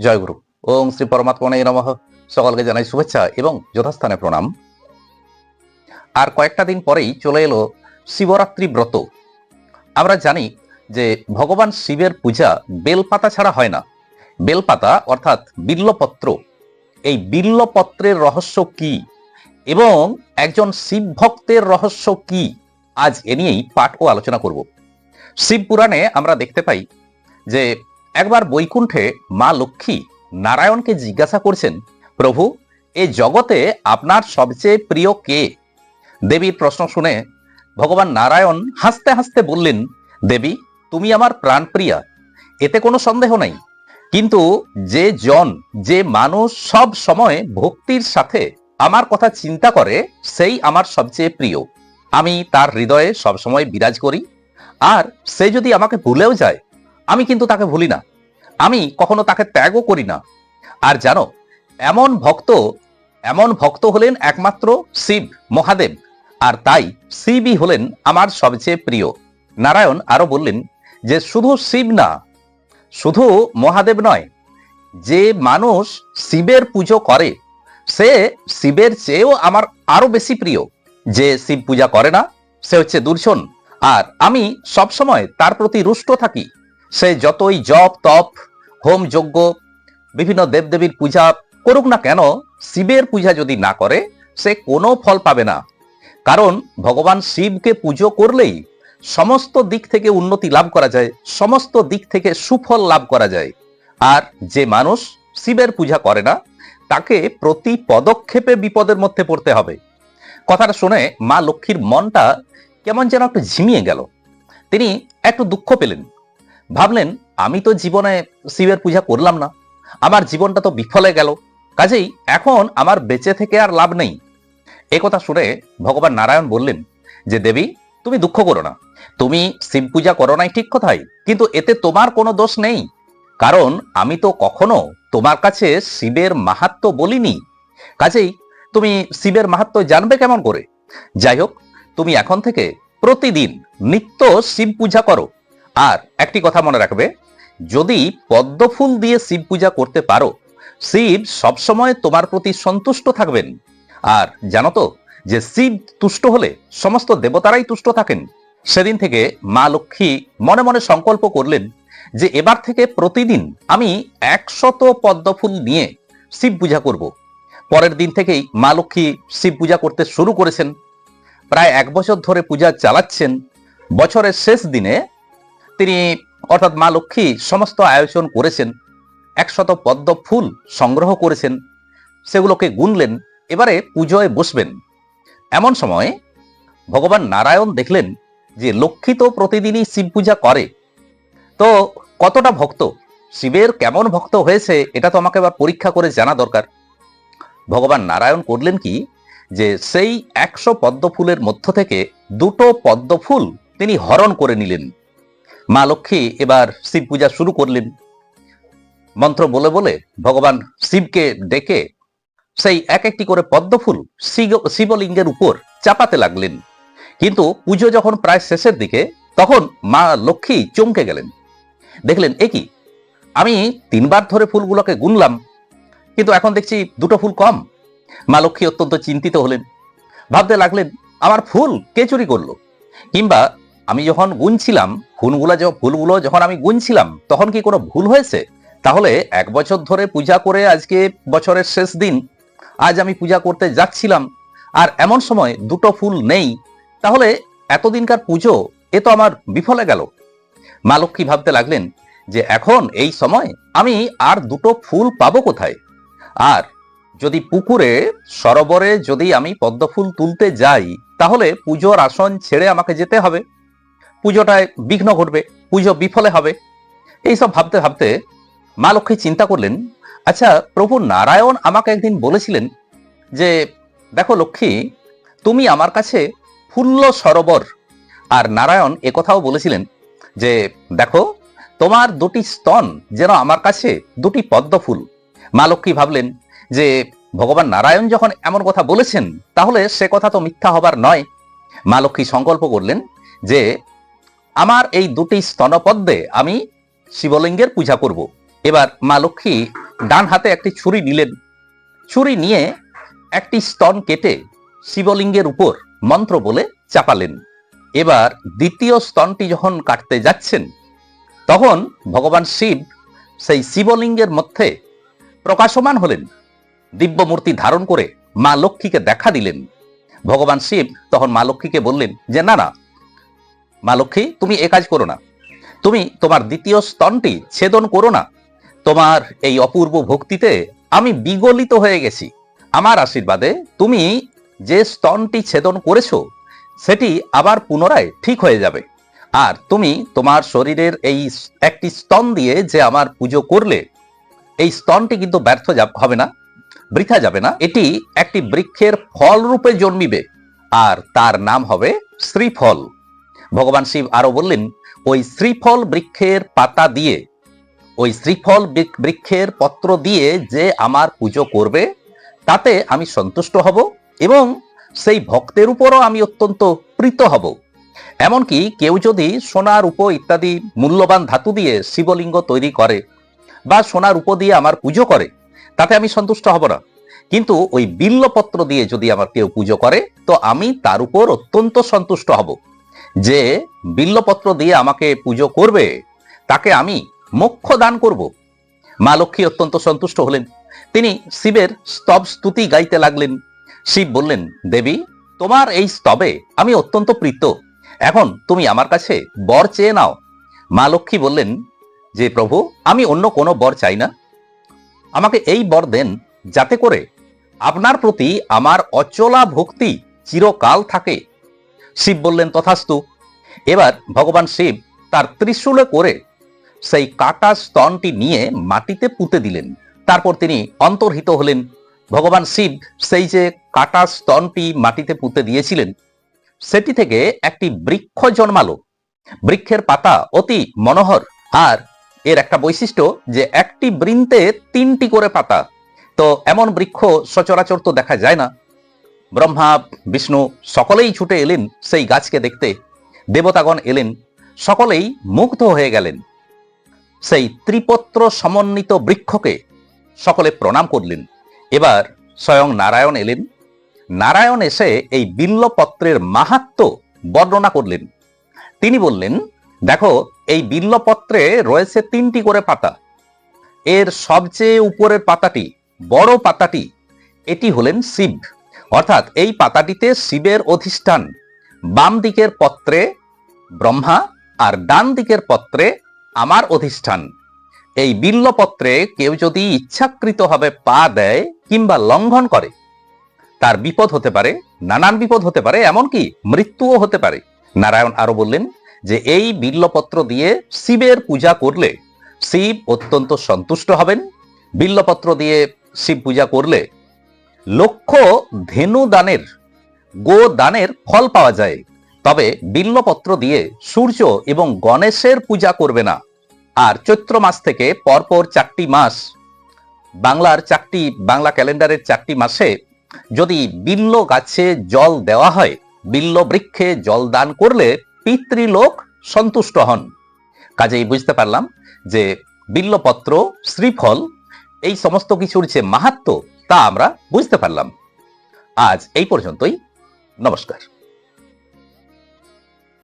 জয়গুরু ওম শ্রী পরমাত্মনে নমঃ। সকলকে জানাই শুভেচ্ছা এবং যথাস্থানে প্রণাম। আর কয়েকটা দিন পরেই চলে এলো শিবরাত্রি ব্রত। আমরা জানি যে ভগবান শিবের পূজা বেলপাতা ছাড়া হয় না। বেলপাতা অর্থাৎ বিল্লপত্র। এই বিল্লপত্রের রহস্য কি? এবং একজন শিব ভক্তের রহস্য কি? আজ এ নিয়েই পাঠ ও আলোচনা করব। শিব পুরাণে আমরা দেখতে পাই যে একবার বৈকুণ্ঠে মা লক্ষ্মী নারায়ণকে জিজ্ঞাসা করছেন, প্রভু, এ জগতে আপনার সবচেয়ে প্রিয় কে? দেবীর প্রশ্ন শুনে ভগবান নারায়ণ হাসতে হাসতে বললেন, দেবী, তুমি আমার প্রাণপ্রিয়া, এতে কোনো সন্দেহ নাই। কিন্তু যে জন, যে মানুষ সব সময় ভক্তির সাথে আমার কথা চিন্তা করে, সেই আমার সবচেয়ে প্রিয়। আমি তার হৃদয়ে সবসময় বিরাজ করি, আর সে যদি আমাকে ভুলেও যায় আমি কিন্তু তাকে ভুলি না। আমি কখনো তাকে ত্যাগও করি না। আর জানো, এমন ভক্ত এমন ভক্ত হলেন একমাত্র শিব, মহাদেব। আর তাই শিবই হলেন আমার সবচেয়ে প্রিয়। নারায়ণ আরও বললেন যে, শুধু শিব না, শুধু মহাদেব নয়, যে মানুষ শিবের পুজো করে, সে শিবের চেয়েও আমার আরও বেশি প্রিয়। যে শিব পূজা করে না, সে হচ্ছে দুর্জন আর আমি সবসময় তার প্রতি রুষ্ট থাকি। সে যতই জপ, তপ, হোম যজ্ঞ, বিভিন্ন দেবদেবীর পূজা করুক না কেন, শিবের পূজা যদি না করে, সে কোনো ফল পাবে না। কারণ ভগবান শিবকে পুজো করলেই সমস্ত দিক থেকে উন্নতি লাভ করা যায়, সমস্ত দিক থেকে সুফল লাভ করা যায়। আর যে মানুষ শিবের পূজা করে না, তাকে প্রতি পদক্ষেপে বিপদের মধ্যে পড়তে হবে। কথাটা শুনে মা লক্ষ্মীর মনটা কেমন যেন একটু ঝিমিয়ে গেল। তিনি একটু দুঃখ পেলেন। ভাবলেন, আমি তো জীবনে শিবের পূজা করলাম না। আমার জীবনটা তো বিফলে গেল। কাজেই এখন আমার বেঁচে থেকে আর লাভ নেই। কথা শুনে ভগবান নারায়ণ বললেন, যে দেবী, তুমি দুঃখ করো না। তুমি শিব পূজা করো নাই ঠিক কথাই, কিন্তু এতে তোমার কোনো দোষ নেই। কারণ আমি তো কখনো তোমার কাছে শিবের মাহাত্ম বলিনি। কাজেই তুমি শিবের মাহাত্ম জানবে কেমন করে? যাই হোক, তুমি এখন থেকে প্রতিদিন নিত্য শিব পূজা করো। আর একটি কথা মনে রাখবে, যদি পদ্মফুল দিয়ে শিব পূজা করতে পারো, শিব সবসময় তোমার প্রতি সন্তুষ্ট থাকবেন। আর জানো তো, যে শিব তুষ্ট হলে সমস্ত দেবতারাই তুষ্ট থাকেন। সেদিন থেকে মা লক্ষ্মী মনে মনে সংকল্প করলেন যে এবার থেকে প্রতিদিন আমি একশত পদ্মফুল নিয়ে শিব পূজা করব। পরের দিন থেকেই মা লক্ষ্মী শিব পূজা করতে শুরু করেছেন। প্রায় এক বছর ধরে পূজা চালাচ্ছেন। বছরের শেষ দিনে তিনি অর্থাৎ মা লক্ষ্মী সমস্ত আয়োজন করেছেন, একশত পদ্ম ফুল সংগ্রহ করেছেন, সেগুলোকে গুনলেন, এবারে পুজোয় বসবেন। এমন সময় ভগবান নারায়ণ দেখলেন যে লক্ষ্মী তো প্রতিদিনই শিব পূজা করে। তো কতটা ভক্ত? শিবের কেমন ভক্ত হয়েছে, এটা তো আমাকে এবার পরীক্ষা করে জানা দরকার। ভগবান নারায়ণ করলেন কি যে সেই একশো পদ্ম ফুলের মধ্য থেকে দুটো পদ্ম ফুল তিনি হরণ করে নিলেন। মা লক্ষ্মী এবার শিব পূজা শুরু করলেন। মন্ত্র বলে বলে ভগবান শিবকে ডেকে সেই এক একটি করে পদ্মফুল শিব- শিবলিঙ্গের উপর চাপাতে লাগলেন। কিন্তু পুজো যখন প্রায় শেষের দিকে, তখন মা লক্ষ্মী চমকে গেলেন। দেখলেন, এ কি? আমি তিনবার ধরে ফুলগুলোকে গুনলাম, কিন্তু এখন দেখছি দুটো ফুল কম। মা লক্ষ্মী অত্যন্ত চিন্তিত হলেন। ভাবতে লাগলেন, আমার ফুল কে চুরি করল? কিংবা আমি যখন গুনছিলাম ফুলগুলো ফুলগুলো যখন আমি গুনছিলাম, তখন কি কোনো ভুল হয়েছে? তাহলে এক বছর ধরে পূজা করে আজকে বছরের শেষ দিন, আজ আমি পূজা করতে যাচ্ছিলাম, আর এমন সময় দুটো ফুল নেই, তাহলে এতদিনকার পুজো, এ তো আমার বিফলে গেল। মা লক্ষ্মী ভাবতে লাগলেন যে এখন এই সময় আমি আর দুটো ফুল পাবো কোথায়? আর যদি পুকুরে, সরোবরে যদি আমি পদ্ম ফুল তুলতে যাই, তাহলে পুজোর আসন ছেড়ে আমাকে যেতে হবে। পুজোটায় বিঘ্ন ঘটবে, পুজো বিফলে হবে। এইসব ভাবতে ভাবতে মা লক্ষ্মী চিন্তা করলেন আচ্ছা প্রভু নারায়ণ আমাকে একদিন বলেছিলেন যে, দেখো লক্ষ্মী, তুমি আমার কাছে ফুল্ল সরোবর। আর নারায়ণ একথাও বলেছিলেন যে, দেখো, তোমার দুটি স্তন যেন আমার কাছে দুটি পদ্ম ফুল। মা লক্ষ্মী ভাবলেন যে, ভগবান নারায়ণ যখন এমন কথা বলেছেন, তাহলে সে কথা তো মিথ্যা হবার নয়। মা লক্ষ্মী সংকল্প করলেন যে আমার এই দুটি স্তনপদ্মে আমি শিবলিঙ্গের পূজা করব। এবার মা লক্ষ্মী ডান হাতে একটি ছুরি নিলেন। ছুরি নিয়ে একটি স্তন কেটে শিবলিঙ্গের উপর মন্ত্র বলে চাপালেন। এবার দ্বিতীয় স্তনটি যখন কাটতে যাচ্ছেন, তখন ভগবান শিব সেই শিবলিঙ্গের মধ্যে প্রকাশমান হলেন। দিব্যমূর্তি ধারণ করে মা লক্ষ্মীকে দেখা দিলেন। ভগবান শিব তখন মা লক্ষ্মীকে বললেন যে, না না মা লক্ষ্মী, তুমি এ কাজ করো না। তুমি তোমার দ্বিতীয় স্তনটি ছেদন করো না। তোমার এই অপূর্ব ভক্তিতে আমি বিগলিত হয়ে গেছি। আমার আশীর্বাদে তুমি যে স্তনটি ছেদন করেছ, সেটি আবার পুনরায় ঠিক হয়ে যাবে। আর তুমি তোমার শরীরের এই একটি স্তন দিয়ে যে আমার পুজো করলে, এই স্তনটি কিন্তু ব্যর্থ হবে না, বৃথা যাবে না। এটি একটি বৃক্ষের ফল রূপে জন্মিবে, আর তার নাম হবে শ্রীফল। ভগবান শিব আরও বললেন, ওই শ্রীফল বৃক্ষের পাতা দিয়ে, ওই শ্রীফল বৃক- বৃক্ষের পত্র দিয়ে যে আমার পুজো করবে, তাতে আমি সন্তুষ্ট হব এবং সেই ভক্তের উপরও আমি অত্যন্ত প্রীত হব। এমনকি কেউ যদি সোনার উপ ইত্যাদি মূল্যবান ধাতু দিয়ে শিবলিঙ্গ তৈরি করে বা সোনার উপ দিয়ে আমার পুজো করে, তাতে আমি সন্তুষ্ট হব না। কিন্তু ওই বিল্লপত্র দিয়ে যদি আমার কেউ পুজো করে, তো আমি তার উপর অত্যন্ত সন্তুষ্ট হব। যে বিল্লপত্র দিয়ে আমাকে পুজো করবে, তাকে আমি মোক্ষ দান করব। মা লক্ষ্মী অত্যন্ত সন্তুষ্ট হলেন। তিনি শিবের স্তব স্তুতি গাইতে লাগলেন। শিব বললেন, দেবী, তোমার এই স্তবে আমি অত্যন্ত প্রীত। এখন তুমি আমার কাছে বর চেয়ে নাও। মা লক্ষ্মী বললেন, যে প্রভু, আমি অন্য কোনো বর চাই না। আমাকে এই বর দেন, যাতে করে আপনার প্রতি আমার অচলা ভক্তি চিরকাল থাকে। শিব বললেন, তথাস্তু। এবার ভগবান শিব তার ত্রিশূলে করে সেই কাটা স্তনটি নিয়ে মাটিতে পুঁতে দিলেন। তারপর তিনি অন্তর্হিত হলেন। ভগবান শিব সেই যে কাটা স্তনটি মাটিতে পুঁতে দিয়েছিলেন, সেটি থেকে একটি বৃক্ষ জন্মালো। বৃক্ষের পাতা অতি মনোহর। আর এর একটা বৈশিষ্ট্য যে একটি বৃন্তে তিনটি করে পাতা। তো এমন বৃক্ষ সচরাচর তো দেখা যায় না। ব্রহ্মা, বিষ্ণু সকলেই ছুটে এলেন সেই গাছকে দেখতে। দেবতাগণ এলেন, সকলেই মুগ্ধ হয়ে গেলেন। সেই ত্রিপত্র সমন্বিত বৃক্ষকে সকলে প্রণাম করলেন। এবার স্বয়ং নারায়ণ এলেন। নারায়ণ এসে এই বিল্লপত্রের মাহাত্ম বর্ণনা করলেন। তিনি বললেন, দেখো, এই বিল্লপত্রে রয়েছে তিনটি করে পাতা। এর সবচেয়ে উপরের পাতাটি, বড় পাতাটি, এটি হলেন শিব। অর্থাৎ এই পাতাটিতে শিবের অধিষ্ঠান, বাম দিকের পত্রে ব্রহ্মা আর ডান দিকের পত্রে আমার অধিষ্ঠান। এই বিল্লপত্রে কেউ যদি ইচ্ছাকৃতভাবে পা দেয় কিংবা লঙ্ঘন করে, তার বিপদ হতে পারে, নানান বিপদ হতে পারে, এমনকি মৃত্যুও হতে পারে। নারায়ণ আরও বললেন যে, এই বিল্লপত্র দিয়ে শিবের পূজা করলে শিব অত্যন্ত সন্তুষ্ট হবেন। বিল্লপত্র দিয়ে শিব পূজা করলে লক্ষ ধেনু দানের গো দানের ফল পাওয়া যায়। তবে বিল্লপত্র দিয়ে সূর্য এবং গণেশের পূজা করবে না। আর চৈত্র মাস থেকে পরপর চারটি মাস, বাংলার চারটি, বাংলা ক্যালেন্ডারের চারটি মাসে যদি বিল্ল গাছে জল দেওয়া হয় বিল্ল বৃক্ষে জল দান করলে পিতৃলোক সন্তুষ্ট হন। কাজেই বুঝতে পারলাম যে বিল্লপত্র শ্রীফল এই সমস্ত কিছুর যে মাহাত্ম তা আমরা বুঝতে পারলাম। আজ এই পর্যন্তই। নমস্কার।